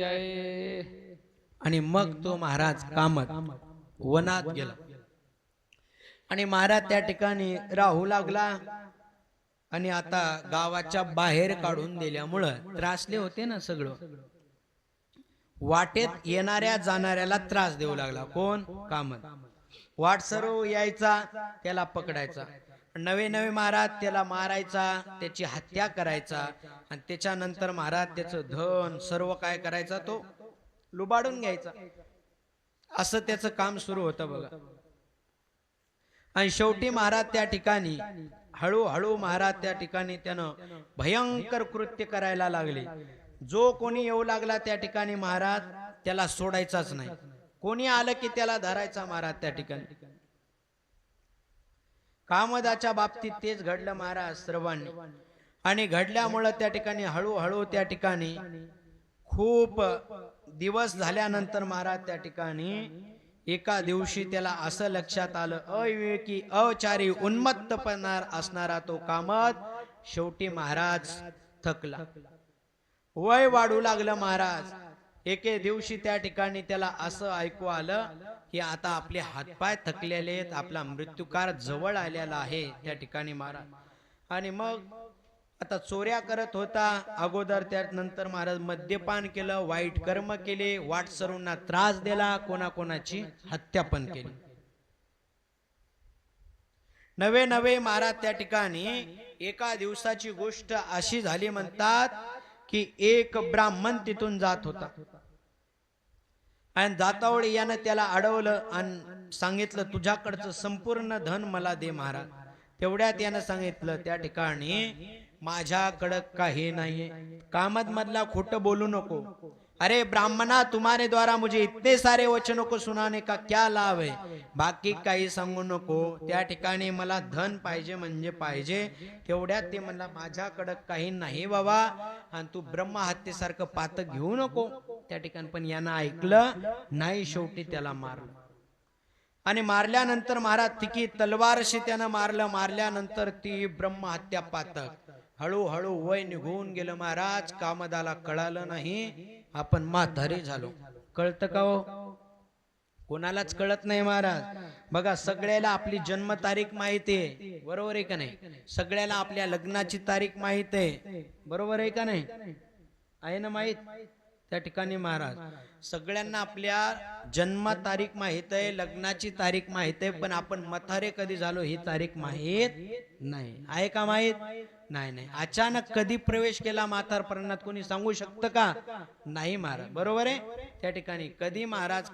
जय. आणि मग तो महाराज कामत वनात गेला. आणि महाराज त्या ठिकाणी राहू लागला. आणि आता गावाच्या बाहेर काढून दिल्यामुळं त्रासले होते ना सगळं. वाटेत येणाऱ्या जाणाऱ्याला त्रास देऊ लागला. कोण? कामत. वाट सर्व यायचा त्याला पकडायचा. नवे नवे महाराज त्याला मारायचा त्याची हत्या करायचा आणि त्याच्यानंतर महाराज त्याचं धन सर्व काय करायचा तो लुबाडून घ्यायचा. असं त्याचं काम सुरू होतं बघा. आणि शेवटी महाराज त्या ठिकाणी हळूहळू महाराज त्या ठिकाणी त्यानं भयंकर कृत्य करायला लागले. जो कोणी येऊ लागला त्या ठिकाणी महाराज त्याला सोडायचाच नाही. कोणी आलं की त्याला धरायचा महाराज त्या ठिकाणी. कामदाच्या बाबतीत तेच घडलं महाराज सर्वांनी. आणि घडल्यामुळं त्या ठिकाणी हळूहळू त्या ठिकाणी खूप दिवस झाल्यानंतर महाराज त्या ठिकाणी एका दिवशी त्याला असं लक्षात आलं अविवेकी अचारी उन्मत्तपणार असणारा तो कामत शेवटी महाराज थकला. वय वाढू लागलं महाराज. एके दिवशी त्या ठिकाणी त्याला असं ऐकू आलं की आता आपले हातपाय थकलेले आहेत आपला मृत्यूकार जवळ आलेला आहे त्या ठिकाणी महाराज. आणि मग आता चोऱ्या करत होता अगोदर त्यानंतर महाराज मद्यपान केलं वाईट कर्म केले वाटसरूंना त्रास दिला कोणाकोणाची हत्या पण केली. नवे नवे महाराज त्या ठिकाणी एका दिवसाची गोष्ट अशी झाली म्हणतात की एक ब्राह्मण तिथून जात होता. आणि जातावळी यानं त्याला अडवलं आणि सांगितलं तुझ्याकडचं संपूर्ण धन मला दे महाराज. तेवढ्यात यानं सांगितलं त्या ठिकाणी माझ्याकडं काही नाहीये. कामत मधला खोट बोलू नको. अरे ब्राह्मणा तुम्हारे द्वारा मुझे इतने सारे वचनों को सुनाने का क्या लाभ है? बाकी काही सांगू नको. त्या ठिकाणी मला धन पाहिजे म्हणजे पाहिजे. तेवढ्यात ते मला माझ्याकडं काही नाही बाबा. आणि तू ब्रह्महत्येसारखं पातक घेऊ नको. त्या ठिकाणी पण यानं ऐकलं. नाही शेवटी त्याला मारलं. आणि मारल्यानंतर महाराज तिकी तलवारशी त्यानं मारलं. मारल्यानंतर ती ब्रह्महत्या पातक. हळूहळू वय निघून गेलं महाराज. कामदाला कळालं नाही. आपण म्हातारे झालो. कळतं का हो? कोणालाच कळत नाही महाराज. बघा सगळ्याला आपली जन्मतारीख माहिती आहे. बरोबर आहे का नाही? सगळ्याला आपल्या लग्नाची तारीख माहीत आहे. बरोबर आहे का नाही? आहे ना माहीत? त्या ठिकाणी महाराज सगळ्यांना आपल्या जन्म तारीख माहीत आहे लग्नाची तारीख माहीत आहे पण आपण मथारे कधी झालो ही तारीख माहीत नाही. आहे का माहीत? नाही नाही. अचानक कधी प्रवेश केला म्हातारपणात? कोणी सांगू शकतं का? नाही महाराज. बरोबर आहे? त्या ठिकाणी कधी महाराज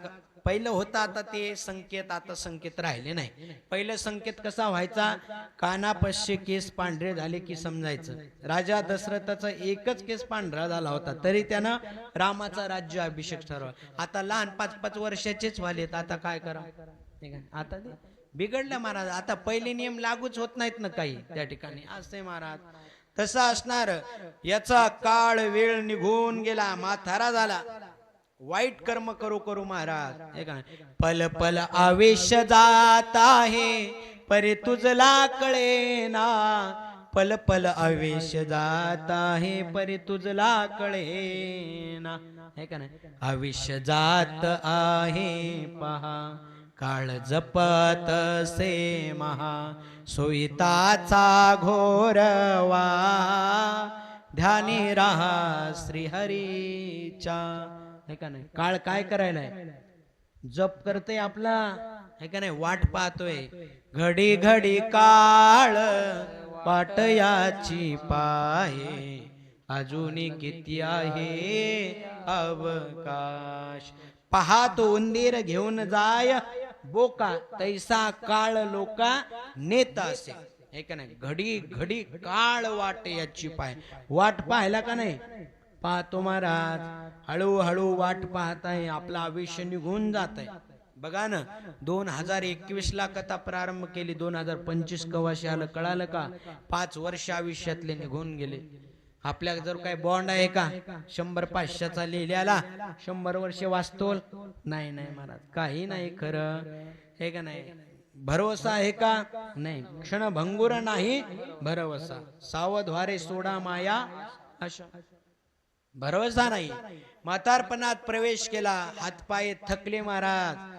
पहिलं होतं आता ते संकेत आता संकेत राहिले नाही. पहिलं संकेत कसा व्हायचा? कानापश्य केस पांढरे झाले की समजायचं. राजा दशरथाचा एकच केस पांढरा झाला होता. तरी त्यानं रामाचा राज्य अभिषेक ठरवा आता लहान पाच पाच वर्षाचेच व्हालेत. आता काय करा? ठीक आहे. आता बिघडलं महाराज. आता पहिले नियम लागूच होत नाहीत ना काही त्या ठिकाणी. असते महाराज. तसं असणार. याचा काळ वेळ निघून गेला. माथारा झाला. वाईट कर्म करू करू महाराज. का? पल पल आवेश जात आहे. परे तुझला कळेना. पल पल आवेश जात आहे. परे तुझला कळेना. हे का नाही? आवेश जात आहे. पहा. काळ जपत से महा सोयिताचा घोरवा. ध्यानी राहा श्रीहरीच्या. हे का नाही? काळ काय करायलाय? जप करतोय आपला. हे का नाही? वाट पाहतोय. घडी घडी काळ वाट याची पाहे. अजून किती आहे अवकाश? पहा तो उंदीर घेऊन जाय. बोका तैसा काळ लोका नेता असे. हे का नाही? घडी घडी काळ वाट याची पाय. वाट पाहायला का नाही? पाहतो महाराज. हळूहळू वाट पाहताय आपलं आयुष्य निघून जात आहे बघा ना दोन हजार एकवीस ला कथा प्रारंभ केली दोन हजार पंचवीस कवाशी आलं कळालं का? पाच वर्ष आयुष्यातले निघून गेले. आपल्या जर काय बॉन्ड आहे का? शंभर पाचशेचा लिहिल्याला शंभर वर्ष वाचतोल? नाही नाही महाराज काही नाही खरं. हे का नाही? भरवसा आहे का? नाही. क्षणभंगुर नाही भरवसा. सावधवारे सोडा माया. अशा. भरवसा नाही. म्हातारपणात प्रवेश केला हातपाय थकले महाराज.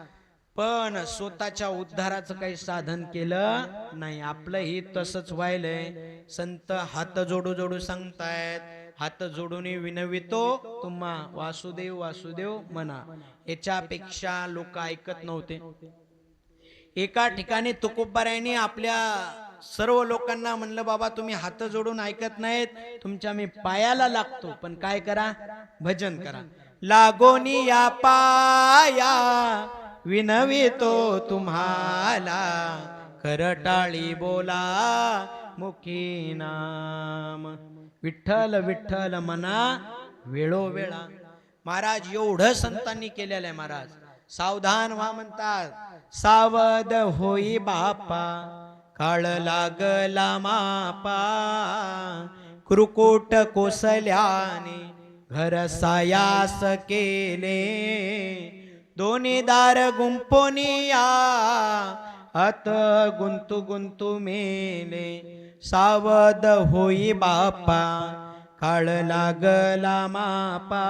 पण स्वतःच्या उद्धाराचं काही साधन केलं नाही. आपलंही तसंच व्हायलंय. संत हात जोडू जोडू सांगतायत. हात जोडून विनवितो. तुम्हा वासुदेव वासुदेव म्हणा. याच्यापेक्षा लोक ऐकत नव्हते. एका ठिकाणी तुकोबारायने आपल्या सर्व लोकांना म्हणलं बाबा तुम्ही हात जोडून ऐकत नाहीत. तुमच्या मी पायाला लागतो. पण काय करा? भजन करा. लागोनी या पाया विनवितो तुम्हाला करटाळी बोला मुखी नाम. विठ्ठल विठ्ठल मना वेळोवेळा महाराज एवढं संतांनी केलेलं आहे महाराज. सावधान व्हा म्हणतात. सावध होई बापा काळ लागला मापा. क्रुकुट कोसल्याने घर सायास केले. दोन्ही दार गुंपोनिया अत गुंतु गुंतू मेले. सावध होई बापा. काळ लागला मापा.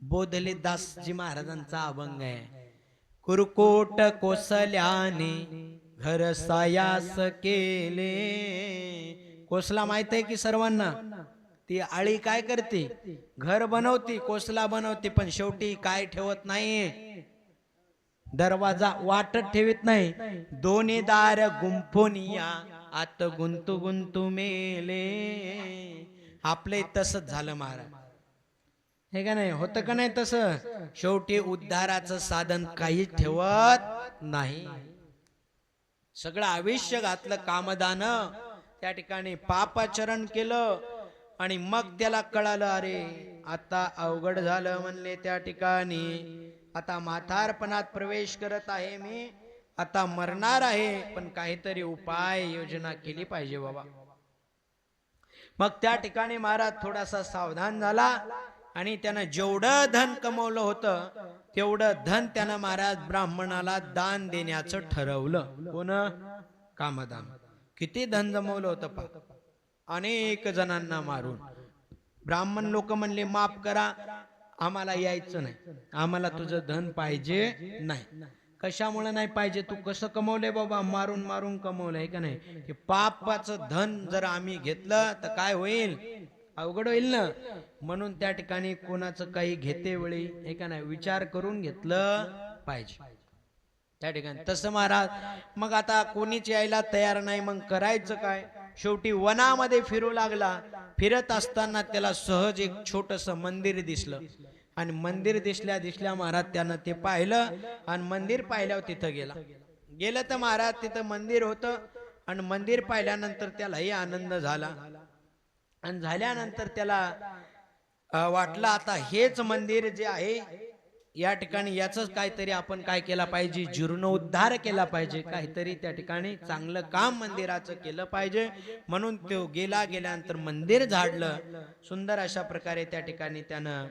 बोधले दासजी महाराजांचा अभंग आहे. कुरकोट कोसल्याने घर सायास केले. कोसला माहीत आहे की सर्वांना? ती आळी काय करते? घर बनवते कोसला बनवते पण शेवटी काय ठेवत नाही? दरवाजा वाटत ठेवीत नाही. दोन्ही दार गुंफोनिया आत गुंतू गुंतू मेले. आपले तसंच झालं महाराज. हे का नाही? होतं का नाही तसं? शेवटी उद्धाराचं साधन काही ठेवत नाही. सगळं आयुष्य घातलं कामदान. त्या ठिकाणी पापाचरण केलं. आणि मग त्याला कळालं अरे आता अवघड झालं म्हणले त्या ठिकाणी. आता म्हातारपणात प्रवेश करत आहे मी. आता मरणार आहे पण काहीतरी उपाय योजना केली पाहिजे बाबा. मग त्या ठिकाणी महाराज थोडासा सावधान झाला आणि त्यानं जेवढं धन कमवलं होतं तेवढं धन त्यानं महाराज ब्राह्मणाला दान देण्याचं ठरवलं. कोण? कामदान. किती धन जमवलं होतं पा अनेक जणांना मारून. ब्राह्मण लोक म्हणले माफ करा आम्हाला यायचं नाही. आम्हाला तुझं धन पाहिजे नाही. कशामुळे नाही पाहिजे? तू कसं कमवलंय बाबा? मारून मारून कमवलंय का नाही? की पापाचं धन जर आम्ही घेतलं तर काय होईल? अवघड होईल ना? म्हणून त्या ठिकाणी कोणाचं काही घेते वेळी हे का नाही विचार करून घेतलं पाहिजे. त्या ठिकाणी तसं महाराज मग आता कोणीच यायला तयार नाही मग करायचं काय? शेवटी वनामध्ये फिरू लागला. फिरत असताना त्याला सहज एक छोटस मंदिर दिसलं. आणि मंदिर दिसल्या दिसल्या महाराज त्यानं ते पाहिलं आणि मंदिर पाहिल्यावर तिथं गेला. गेलं तर महाराज तिथं मंदिर होतं आणि मंदिर पाहिल्यानंतर त्यालाही आनंद झाला. आणि झाल्यानंतर त्याला वाटलं आता हेच मंदिर जे आहे या ठिकाणी याच काहीतरी आपण काय केला पाहिजे? जीर्णोद्धार केला पाहिजे. काहीतरी त्या ठिकाणी चांगलं काम मंदिराचं केलं पाहिजे. म्हणून तो गेला गेल्यानंतर मंदिर झाडलं. सुंदर अशा प्रकारे त्या ठिकाणी त्यानं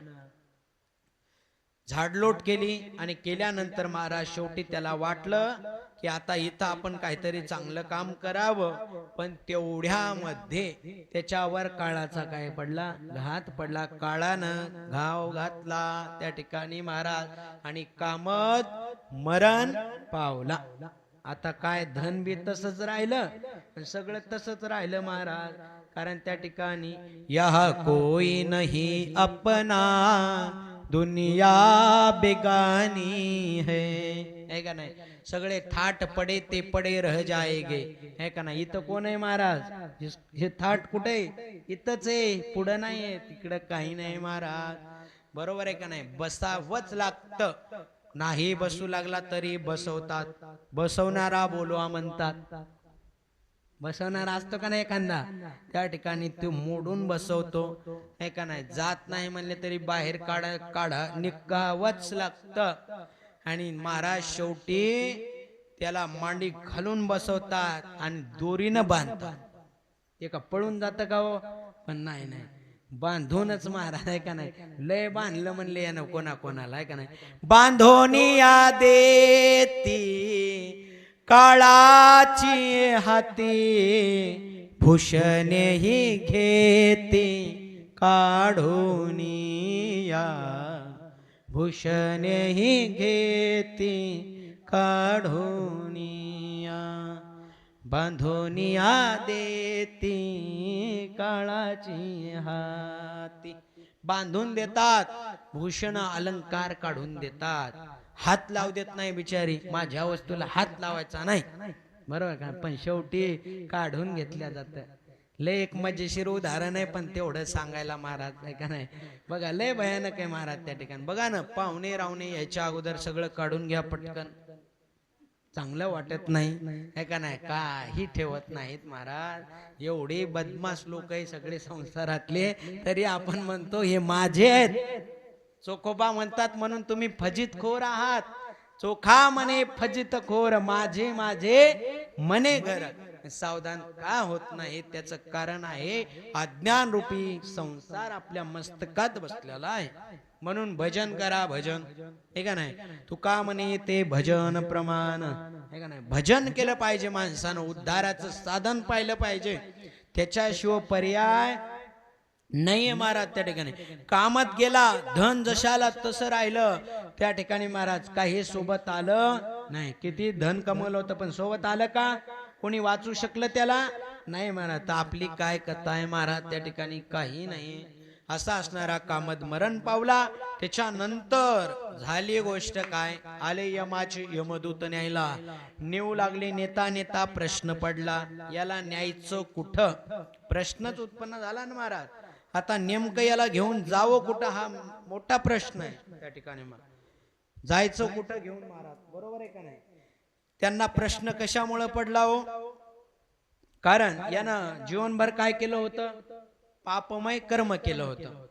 झाडलोट केली आणि केल्यानंतर महाराज शेवटी त्याला वाटलं की आता इथं आपण काहीतरी चांगलं काम करावं पण तेवढ्यामध्ये त्याच्यावर काळाचा काय पडला? घात पडला. काळानं घाव घातला त्या ठिकाणी महाराज आणि कामत मरण पावला. आता काय धन बी तसंच राहिलं सगळं तसंच राहिलं महाराज. कारण त्या ठिकाणी या कोई नाही अपना दुनिया बेगानी है। है का नाही? सगळे थाट पडे ते पडे रह जायगे। है का नाही? इथं कोण आहे महाराज? हे- हे थाट कुठे? इथंच आहे पुढं नाही आहे तिकडं काही नाही महाराज. बरोबर आहे का नाही? बसावंच लागतं. नाही बसू लागला तरी बसवतात. बसवणारा बोलवा म्हणतात. बसवणार असतो का नाही एखादा? त्या ठिकाणी तो मोडून बसवतो. हे का नाही जात नाही म्हणले तरी बाहेर काढा काढा निकावच लागत. आणि महाराज शेवटी त्याला मांडी घालून बसवतात आणि दोरीनं बांधतात. ते का पळून जात का हो? पण नाही नाही. बांधूनच महाराज आहे का नाही? लय बांधलं म्हणले यानं कोणा कोणाला आहे का नाही? बांधोनिया देती काळाची हाती भूषणे ही घेते काढून या. भूषणही घेती काढून या देती काळाची हाती. बांधून देतात भूषण अलंकार काढून देतात. हात लावू देत नाही बिचारी. माझ्या वस्तूला हात लावायचा नाही. बरोबर का? पण शेवटी काढून घेतल्या जात. लय एक मजेशीर उदाहरण आहे पण तेवढं सांगायला महाराज नाही का नाही? बघा लय भयानक आहे महाराज त्या ठिकाणी. बघा ना पाहुणे रावणे याच्या अगोदर सगळं काढून घ्या पटकन. चांगलं वाटत नाही है का नाही? काही ठेवत नाहीत महाराज. एवढे बदमाश लोक आहे सगळे संसारातले. तरी आपण म्हणतो हे माझे आहेत. चोखोबा म्हणतात म्हणून तुम्ही फजित खोर आहात. चोखा म्हणे फजित खोर माझे माझे मने घर. सावधान का होत नाही? त्याचं कारण आहे अज्ञान रूपी संसार आपल्या मस्तकात बसलेला आहे. म्हणून भजन करा भजन. हे का नाही? तुका म्हणे ते भजन प्रमाण. हे का नाही? भजन केलं पाहिजे माणसानं उद्धाराचं साधन पाहिलं पाहिजे. त्याच्याशिवाय पर्याय नाहीये महाराज त्या ठिकाणी. कामात गेला धन जशाला तसं राहिलं त्या ठिकाणी महाराज काही सोबत आलं नाही. किती धन कमवलं होतं पण सोबत आलं का? कोणी वाचू शकलं त्याला? नाही महाराज तर आपली काय कथा आहे महाराज त्या ठिकाणी काही नाही. असा असणारा कामत मरण पावला. त्याच्यानंतर झाली गोष्ट काय? आले यमाचे यमदूत न्यायला. नेऊ लागले नेता नेता प्रश्न पडला. याला न्यायचं कुठं? प्रश्नच उत्पन्न झाला ना महाराज. आता नेमकं याला घेऊन जावं कुठं हा मोठा प्रश्न आहे. त्या ठिकाणी मग. जायचं कुठं? घेऊन महाराज. बरोबर आहे का नाही? त्यांना प्रश्न कशामुळे पडला हो? कारण यानं जीवनभर काय केलं होतं? पापमय कर्म केलं होतं.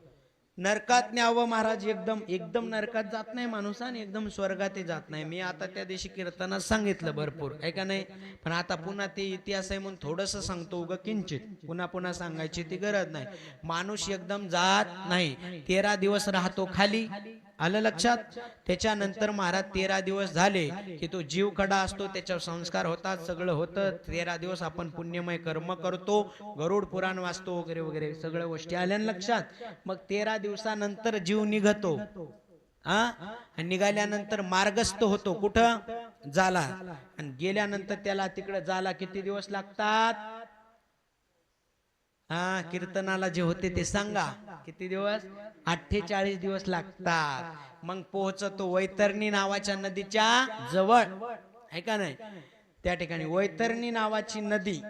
नरकात न्यावं महाराज एकदम एकदम नरकात जात नाही माणूस आणि एकदम स्वर्गात जात नाही. मी आता त्या दिवशी कीर्तनात सांगितलं भरपूर आहे का नाही? पण आता पुन्हा ते इतिहास आहे म्हणून थोडस सांगतो उग किंचित. पुन्हा पुन्हा सांगायची ती गरज नाही. माणूस एकदम जात नाही. तेरा दिवस राहतो खाली आलं लक्षात? त्याच्यानंतर महाराज तेरा दिवस झाले की तो जीव खडा असतो त्याच्यावर संस्कार होतात सगळं होतं. तेरा दिवस आपण पुण्यमय कर्म करतो गरुड पुराण वाचतो वगैरे वगैरे सगळ्या गोष्टी आल्या लक्षात. मग तेरा दिवसानंतर जीव निघतो. हा आणि निघाल्यानंतर मार्गस्थ होतो. कुठं? जाला. आणि गेल्यानंतर त्याला तिकडे जाला किती दिवस लागतात? हा कीर्तनाला जे होते ते सांगा. किती दिवस? अठ्ठेचाळीस दिवस लागतात. मग पोहोचतो वैतरणी नावाच्या नदीच्या जवळ. आहे का नाही? त्या ठिकाणी वैतरणी नावाची नदी.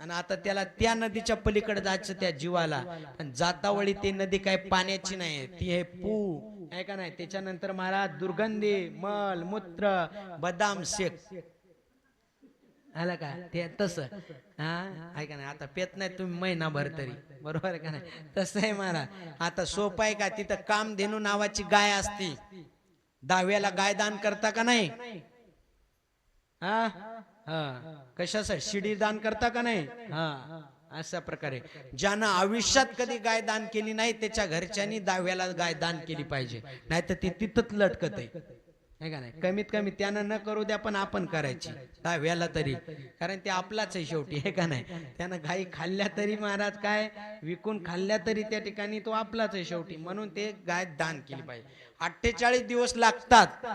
आणि आता त्याला त्या नदीच्या पलीकडे जायचं त्या जीवाला. पण जातावळी ती नदी काय पाण्याची नाही. ती आहे पू. आहे का नाही? त्याच्यानंतर महाराज दुर्गंधी मल मूत्र बदाम शेक. आलं का? ते तसं. हा? आहे का नाही आता पेत नाही तुम्ही महिनाभर तरी. बरोबर आहे का नाही? तसं आहे मला आता सोपं आहे का? तिथं कामधेनू नावाची गाय असती. दहाव्याला गाय दान करता का नाही? हा? हा? कशासाठी शिडी दान करता का नाही? हा. अशा प्रकारे. ज्यानं आयुष्यात कधी गाय दान केली नाही त्याच्या घरच्यांनी दहाव्याला गाय दान केली पाहिजे. नाही तर ती तिथंच लटकत आहे है का नाही? कमीत कमी त्यानं न करू द्या पण आपण करायची. दहाव्याला तरी. कारण ते आपलाच आहे शेवटी हे का नाही? त्यानं गाई खाल्ल्या तरी महाराज काय? विकून खाल्ल्या तरी त्या ठिकाणी तो आपलाच आहे शेवटी. म्हणून ते गाय दान केली पाहिजे. अठ्ठेचाळीस दिवस लागतात.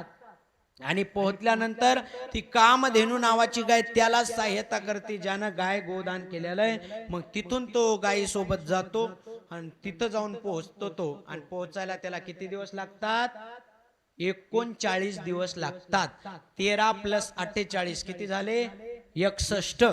आणि पोहोचल्यानंतर ती कामधेनू नावाची गाय त्याला सहाय्यता करते. ज्यानं गाय गोदान केलेलं आहे मग तिथून तो गायी सोबत जातो आणि तिथं जाऊन पोहोचतो तो. आणि पोहोचायला त्याला किती दिवस लागतात? एकोणचाळीस दिवस लागतात. तेरा प्लस अठ्ठेचाळीस किती झाले? एकसष्ट.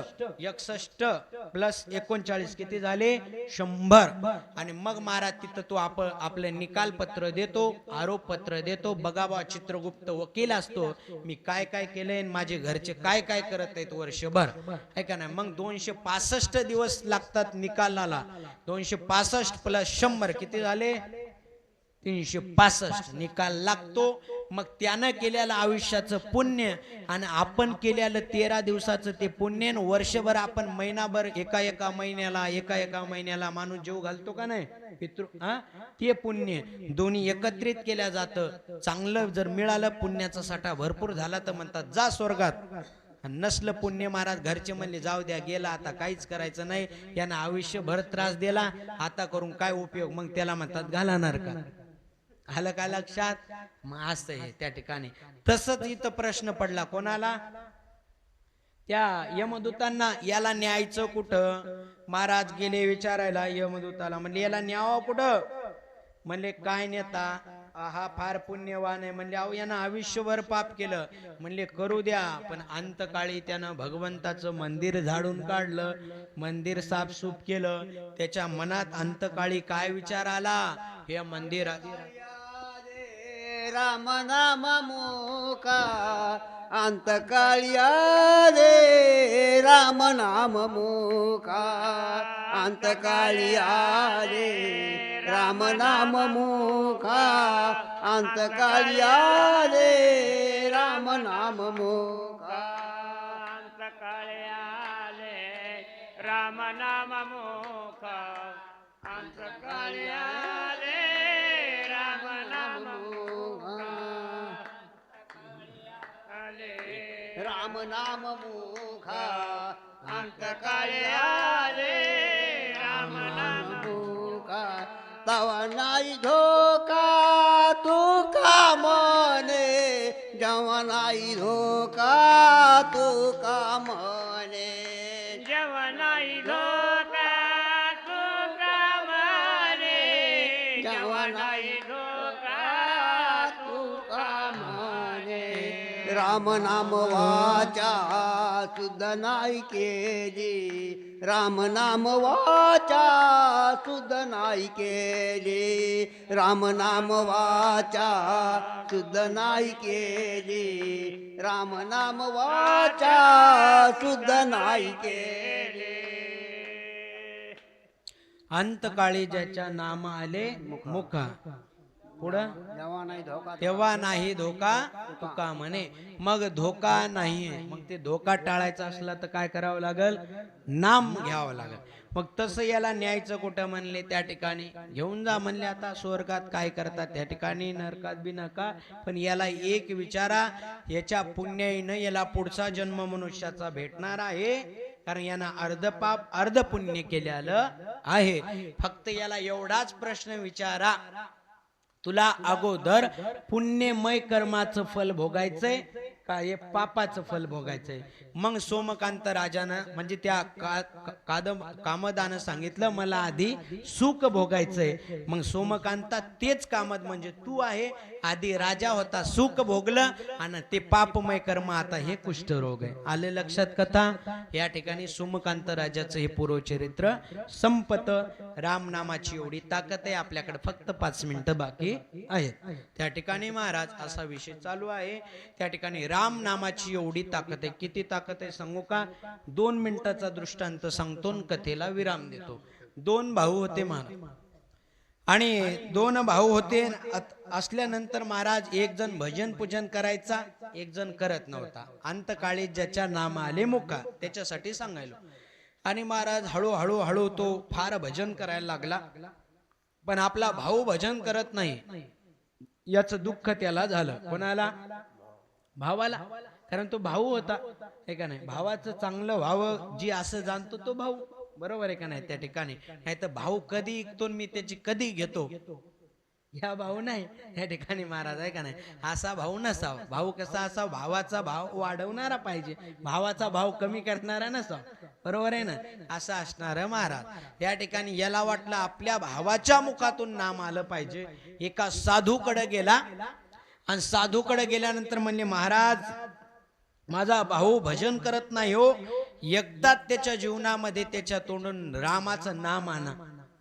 एकसष्ट प्लस एकोणचाळीस किती झाले? शंभर. आणि मग महाराज तिथं तो आप आपलं निकाल पत्र देतो आरोप पत्र देतो बघावा चित्रगुप्त वकील असतो. मी काय काय केलंय आणि माझे घरचे काय काय करत आहेत वर्षभर? आहे का नाही मग दोनशे पासष्ट दिवस लागतात निकालाला. दोनशे पासष्ट प्लस शंभर किती झाले? तीनशे पासष्ट निकाल लागतो. मग त्यानं केलेलं आयुष्याचं पुण्य आणि आपण केलेलं तेरा दिवसाचं ते पुण्य वर्षभर आपण महिनाभर एका एका महिन्याला एका एका महिन्याला माणूस जीव घालतो का नाही? पितृ हा ते पुण्य दोन्ही एकत्रित केल्या जातं. चांगलं जर मिळालं पुण्याचा साठा भरपूर झाला तर म्हणतात जा स्वर्गात. नसलं पुण्य महाराज घरचे म्हणले जाऊ द्या गेला आता काहीच करायचं नाही. यानं आयुष्यभर त्रास दिला. आता करून काय उपयोग? मग त्याला म्हणतात घालणार का? आलं का लक्षात? मग असं आहे त्या ठिकाणी. तसंच इथं प्रश्न पडला कोणाला? त्या यमदूतांना याला न्यायचं कुठं? महाराज गेले विचारायला यमदूताला. म्हणले याला न्यावा कुठं? म्हणले काय नेता? हा फार पुण्यवान आहे. म्हणले अहो यानं आयुष्यभर पाप केलं. म्हणले करू द्या. पण अंतकाळी त्यानं भगवंताचं मंदिर झाडून काढलं. मंदिर साफसूफ केलं. त्याच्या मनात अंतकाळी काय विचार आला? हे मंदिर राम नाम मुका अंतकाळिया रे राम नाम मुका अंतकाळिया रे राम नाम मुका अंतकाळिया रे राम नाम मुका। अंतकाळे आले राम नाम मोका अंत काळ्या राम नाम मुखा अंतकाळे आले राम नाम मुखा तवा नाही धोका तू का मने जेव्हा नाही धोका तू का मने. राम नाम वाचा सुद्ध नाही केली. राम नाम वाचा सुद्ध नाही केली. राम नाम वाचा सुद्ध नाही केली. राम नाम वाचा सुद्ध नाही केली. अंतकाळी ज्याच्या नाम आले मुखा. पुढं? नाही तेव्हा नाही धोका तुका म्हणे. मग धोका नाहीये. मग ते धोका टाळायचा असला तर काय करावं लागल? नाम घ्यावं लागल. मग तसं याला न्यायचं कुठं म्हणले? त्या ठिकाणी. घेऊन जा म्हणले आता स्वर्गात काय करतात? त्या ठिकाणी नरकात बी नका पण याला एक विचारा याच्या पुण्याईनं याला पुढचा जन्म मनुष्याचा भेटणार आहे. कारण यानं अर्ध पाप अर्ध पुण्य केलेलं आहे. फक्त याला एवढाच प्रश्न विचारा. तुला अगोदर पुण्यमय कर्माचं फल भोगायचंय. का हे पापाचं फल भोगायचंय? मग सोमकांत राजानं म्हणजे त्या का कादम कामदानं सांगितलं मला आधी सुख भोगायचंय. मग सोमकांता तेच कामद म्हणजे तू आहे. आधी राजा होता सुख भोगलं आणि ते पापमय कर्म आता हे कुष्ठरोग आहे. आले लक्षात कथा? या ठिकाणी सोमकांत राजाचं हे पूर्वचरित्र संपत. रामनामाची एवढी ताकद आहे आपल्याकडे फक्त पाच मिनिटं बाकी आहेत. त्या ठिकाणी महाराज असा विषय चालू आहे. त्या ठिकाणी राम नामाची एवढी ताकद आहे. किती ताकद आहे सांगू का? दोन मिनिटाचा दृष्टांत सांगतो कथेला विराम देतो. दोन भाऊ होते महाराज. आणि दोन भाऊ होते असल्यानंतर महाराज एक जण भजन पूजन करायचा एक जण करत नव्हता. अंतकाळी ज्याच्या नाम आले मुका त्याच्यासाठी सांगायलो. आणि महाराज हळूहळू हळू तो फार भजन करायला लागला. पण आपला भाऊ भजन करत नाही. याचं दुःख त्याला झालं. कोणाला? भावाला. कारण तो भाऊ होता. हे का नाही? भावाचं चांगलं व्हावं जी असं जाणतो तो भाऊ. बरोबर आहे का नाही त्या ठिकाणी? नाही तर भाऊ कधी ऐकतो मी त्याची कधी घेतो? ह्या भाऊ नाही. या ठिकाणी महाराज आहे का नाही? असा भाऊ नसावा. भाऊ कसा असा भावाचा भाव वाढवणारा पाहिजे. भावाचा भाव कमी करणारा नसावा. बरोबर आहे ना? असं असणार महाराज. या ठिकाणी याला वाटलं आपल्या भावाच्या मुखातून नाम आलं पाहिजे. एका साधूकडे गेला. आणि साधूकडे गेल्यानंतर म्हणले महाराज माझा भाऊ भजन करत नाही हो. एकदा त्याच्या जीवनामध्ये त्याच्या तोंडून रामाचं नाम आणा.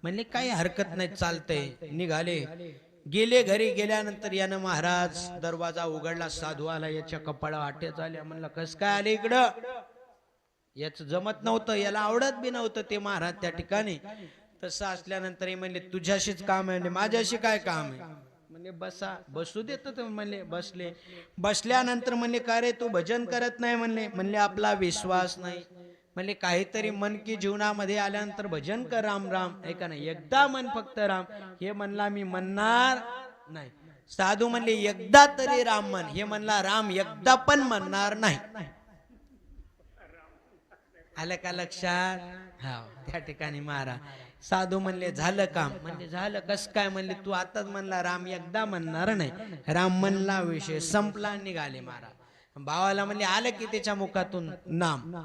म्हणले काही हरकत नाही चालतंय. निघाले. गेले घरी गेल्यानंतर यानं महाराज दरवाजा उघडला साधू आला याच्या कपाळा आट्याच झाल्या म्हणलं कस काय आले इकडं? याच जमत नव्हतं याला आवडत बी नव्हतं ते महाराज त्या ठिकाणी. तसं असल्यानंतर हे म्हणले तुझ्याशीच काम आहे. म्हणले, माझ्याशी काय काम आहे? म्हणले बसा. बसू देत तर म्हणले बसले. बसल्यानंतर म्हणले का रे तू भजन करत नाही म्हणले म्हणले आपला विश्वास नाही. म्हणले काहीतरी मन की जीवनामध्ये आल्यानंतर भजन कर राम राम. ऐका नाही एकदा मन फक्त राम. हे म्हणला मी म्हणणार नाही. साधू म्हणले एकदा तरी राम म्हण. हे म्हणला राम एकदा पण म्हणणार नाही. आलं का लक्षात? हा त्या ठिकाणी महाराज साधू म्हणले झालं काम. म्हणजे झालं कस काय? म्हणले तू आताच म्हणला राम एकदा म्हणणार नाही. राम म्हणला विषय संपला निघाले महाराज. भावाला म्हणले आलं की त्याच्या मुखातून नाम.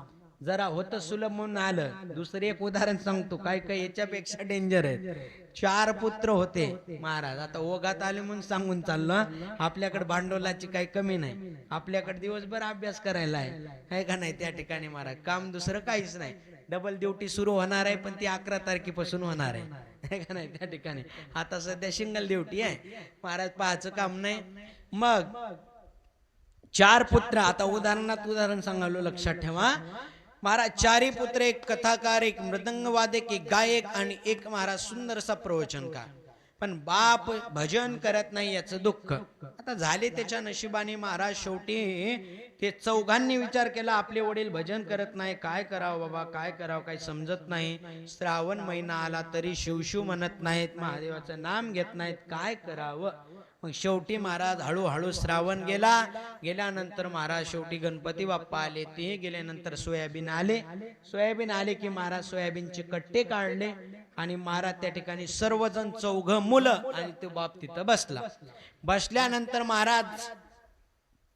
जरा होतं सुलभ म्हणून आलं. दुसरं एक उदाहरण सांगतो. काय काय याच्यापेक्षा डेंजर आहे चार पुत्र होते महाराज. आता ओघात आले म्हणून सांगून चाललो. आपल्याकडे भांडवलाची काही कमी नाही. आपल्याकडे दिवसभर अभ्यास करायला आहे. आहे का नाही? त्या ठिकाणी महाराज काम दुसरं काहीच नाही. डबल ड्युटी सुरू होणार आहे पण ती अकरा तारखेपासून होणार आहे. का नाही? त्या ठिकाणी. आता सध्या सिंगल ड्युटी आहे. महाराज पाहायचं काम नाही. मग चार पुत्र आता उदाहरणात उदाहरण सांगालो लक्षात ठेवा. महाराज चारी पुत्र एक कथाकार एक मृदंगवादक एक गायक आणि एक महाराज सुंदरसा प्रवचनकार. पण बाप भजन करत नाही याचं दुःख. आता झाले त्याच्या नशिबाने महाराज शेवटी ते चौघांनी विचार केला आपले वडील भजन करत नाही. काय करावं बाबा काय करावं काही समजत नाही. श्रावण महिना आला तरी शिवशिव म्हणत नाहीत महादेवाचं नाम घेत नाहीत. काय करावं? मग शेवटी महाराज हळूहळू श्रावण गेला. गेल्यानंतर महाराज शेवटी गणपती बाप्पा आले. ते गेल्यानंतर सोयाबीन आले. सोयाबीन आले की महाराज सोयाबीनचे कट्टे काढले. आणि महाराज त्या ठिकाणी सर्वजण चौघ मुलं आणि तो बाप तिथं बसला. बसल्यानंतर महाराज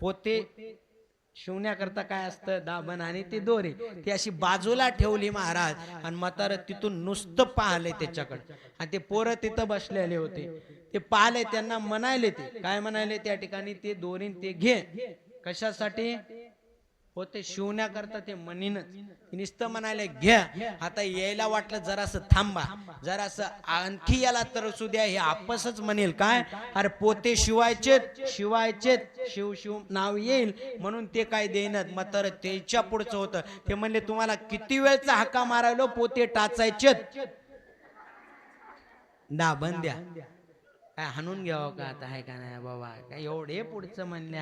पोते शिवण्याकरता काय असतं? दाबण आणि ते दोरे. ती अशी बाजूला ठेवली महाराज आणि म्हातारं तिथून नुसतं पाहले त्याच्याकडे. आणि ते पोरं तिथं बसलेले होते. ते पाहिले त्यांना म्हणायले ते. काय म्हणायले? त्या ठिकाणी ते दोरीन ते घे. कशासाठी? हो ते शिवण्याकरता ते म्हणीनच. नुसतं म्हणाले घ्या आता यायला वाटलं जरासं थांबा. जरासं आणखी याला तरसू द्या हे आपसच म्हणेल. काय? अरे पोते शिवायचेत शिवायचेत शिव शिव नाव येईल. म्हणून ते काय देईनात. मग तर त्याच्या पुढचं होतं. ते म्हणले तुम्हाला किती वेळचा हाका मारायलो पोते टाचायचेत. ना द्या. काय हाणून घ्यावं का आता आहे का नाही बाबा? काय एवढे पुढचं म्हणले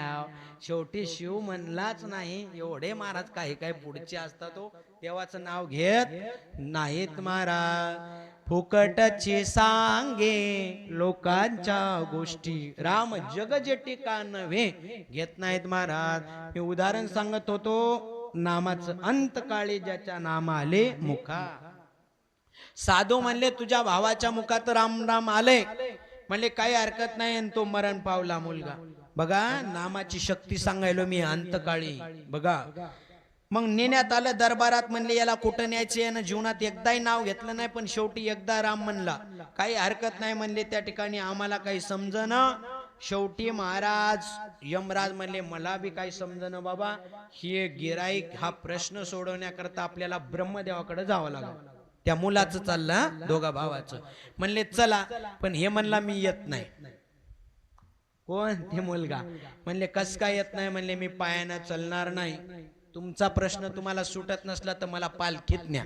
शेवटी शिव म्हणलाच नाही. एवढे महाराज काही काही पुढचे असतात तो देवाचं नाव घेत नाहीत महाराज. फुकटची सांगे लोकांच्या गोष्टी. राम जग जे टिका नव्हे. घेत नाहीत महाराज. मी उदाहरण सांगत होतो. नामाचं अंतकाळी ज्याच्या नाम आले मुखा. साधू म्हणले तुझ्या भावाच्या मुखात राम राम आले म्हणले काही हरकत नाही आणि तो मरण पावला मुलगा. बघा नामाची शक्ती सांगायलो मी अंतकाळी. बघा. मग नेण्यात आलं दरबारात म्हणले याला कुठं न्यायचे यानं जीवनात एकदाही नाव घेतलं नाही पण शेवटी एकदा राम म्हणला. काही हरकत नाही म्हणले त्या ठिकाणी आम्हाला काही समजन शेवटी महाराज यमराज म्हणले मला बी काही समजन बाबा. हे गिराईक हा प्रश्न सोडवण्याकरता आपल्याला ब्रह्मदेवाकडे जावं लागलं. त्या मुलाचं चाललं दोघा भावाचं. म्हणले चला. पण हे म्हणला मी येत नाही. कोण? ते मुलगा. म्हणले कस काय येत नाही? म्हणले मी पायानं चालणार नाही. तुमचा प्रश्न तुम्हाला सुटत नसला तर मला पालखीत न्या.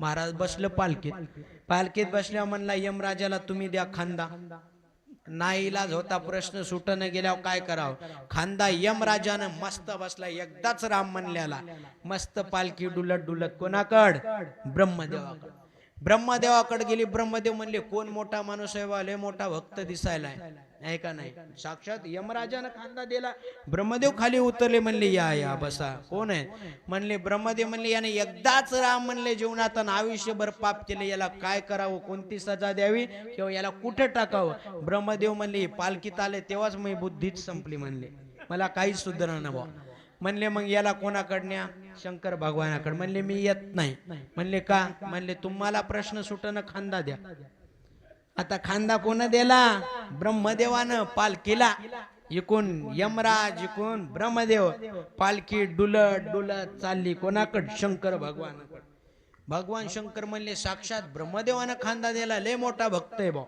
महाराज बसलं पालखीत. पालखीत बसल्यावर म्हणला यमराजाला तुम्ही द्या खांदा. नाईलाज होता प्रश्न सुटन गेल्यावर काय करावं? खांदा यमराजानं मस्त बसला एकदाच राम म्हणल्याला मस्त पालखी डुलत डुलत कोणाकड? ब्रह्मदेवाकड. ब्रह्मदेवाकडे गेली ब्रह्मदेव म्हणले कोण मोठा माणूस आहे बा, लय मोठा भक्त दिसायलाय आहे. का नाही? साक्षात यमराजानं खांदा दिला. ब्रह्मदेव खाली उतरले म्हणले या या बसा. कोण आहे? म्हणले ब्रह्मदेव म्हणले याने एकदाच राम म्हणले जीवनात आणि आयुष्यभर पाप केले. याला काय करावं? कोणती सजा द्यावी? किंवा याला कुठे टाकावं? ब्रह्मदेव म्हणले पालखीत आले तेव्हाच मी बुद्धीच संपली म्हणले. मला काहीच सुधारणा भाऊ म्हणले मग याला कोणाकडण्या शंकर भगवानाकडे. म्हणले मी येत नाही. म्हणले का? म्हणले तुम्हाला प्रश्न सुटणं खांदा द्या. आता खांदा कोण दिला? ब्रह्मदेवानं पालखीला इकून यमराज इकून ब्रह्मदेव. पालखी डुलत डुलत चालली कोणाकड? शंकर भगवान भगवान शंकर म्हणले साक्षात ब्रह्मदेवानं खांदा दिला लय मोठा भक्त आहे भाऊ.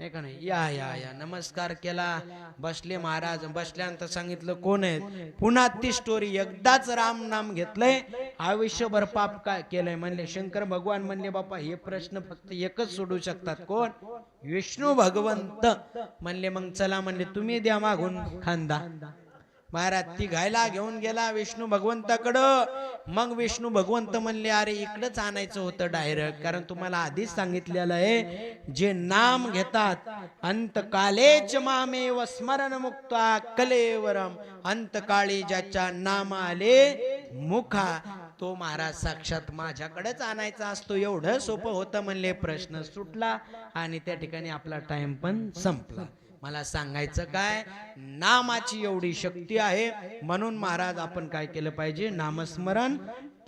नाही का नाही? या या या नमस्कार केला. बसले महाराज बसल्यानंतर सांगितलं कोण आहेत? पुन्हा ती स्टोरी एकदाच राम नाम घेतलंय. आयुष्यभर पाप काय केलंय म्हणले. शंकर भगवान म्हणले बापा हे प्रश्न फक्त एकच सोडू शकतात. कोण? विष्णू भगवंत. म्हणले मग चला म्हणले तुम्ही द्या मागून खांदा. महाराज ती घायला घेऊन गेला विष्णू भगवंताकडं. मग विष्णू भगवंत म्हणले अरे इकडंच आणायचं होतं डायरेक्ट कारण तुम्हाला आधीच सांगितलेलं आहे जे नाम घेतात अंतकालेच मामेव स्मरण मुक्ता कलेवरम अंतकाळी ज्याच्या नाम आले मुखा. तो महाराज साक्षात माझ्याकडेच आणायचा असतो एवढं सोपं होतं म्हणले प्रश्न सुटला आणि त्या ठिकाणी आपला टाइम पण संपला. मला सांगायचं काय? नामाची एवढी शक्ती आहे. म्हणून महाराज आपण काय केलं पाहिजे? नामस्मरण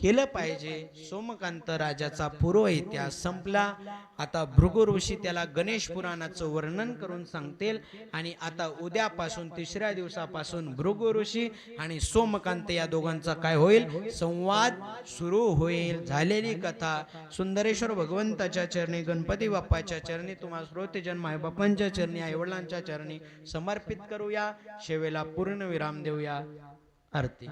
केलं पाहिजे. सोमकांत राजाचा पूर्व इतिहास संपला. आता भृगु ऋषी त्याला गणेश पुराणाचं वर्णन करून सांगतील आणि आता उद्यापासून तिसऱ्या दिवसापासून भृगु ऋषी आणि सोमकांत या दोघांचा काय होईल? संवाद सुरू होईल. झालेली कथा. सुंदरेश्वर भगवंताच्या चरणी गणपती बाप्पाच्या चरणी तुम्हा श्रोतेजन मायबापांच्या चरणी आईवडिलांच्या चरणी समर्पित करूया. शेवेला पूर्ण विराम देऊया. आरती.